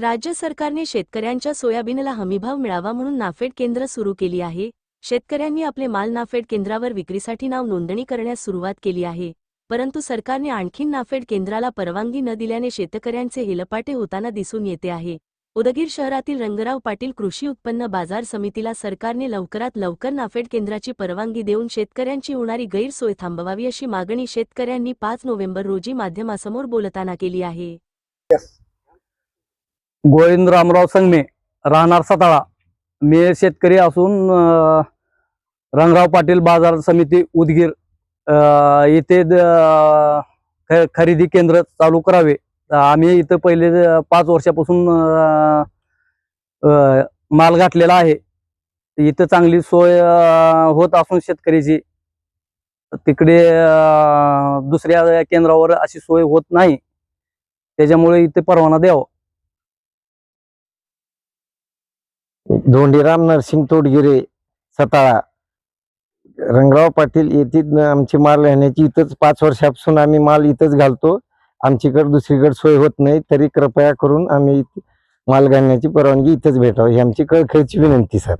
राज्य सरकारने शेतकऱ्यांच्या सोयाबीनला हमीभाव मिळावा म्हणून नाफेड केंद्र सुरू केली आहे. शेतकऱ्यांनी आपले माल नाफेड केंद्रावर विक्रीसाठी नाव नोंदणी करण्यास सुरुवात केली आहे. परंतु सरकारने आणखीन नाफेड केंद्राला परवानगी न दिल्याने शेतकऱ्यांचे हेलपाटे होताना दिसून येते आहे. उदगीर शहरातील रंगराव पाटील कृषी उत्पन्न बाजार समितीला सरकारने लवकरात लवकर नाफेड केंद्राची परवानगी देऊन शेतकऱ्यांची होणारी गैरसोय थांबवावी अशी मागणी शेतकऱ्यांनी पाच नोव्हेंबर रोजी माध्यमासमोर बोलताना केली आहे. गोविंद रामराव संगमे राहणार सताळा. मी शेतकरी असून रंगराव पाटील बाजार समिती उदगीर इथे येथे द- ख- खरेदी केंद्र चालू करावे. आम्ही इथं पहिले पाच वर्षापासून माल घातलेला आहे. इथं चांगली सोय होत असून शेतकरीची तिकडे दुसऱ्या केंद्रावर अशी सोय होत नाही. त्याच्यामुळे इथे परवाना द्यावा. धोंडीराम नरसिंग तोडगिरे सताळा. रंगराव पाटील येथील आमची माल राहण्याची इथंच पाच वर्षापासून आम्ही माल इथंच घालतो. आमच्याकडे दुसरीकडे सोय होत नाही तरी कृपया करून आम्ही माल घालण्याची परवानगी इथंच भेटावी. ही आमची कळखळची विनंती सर.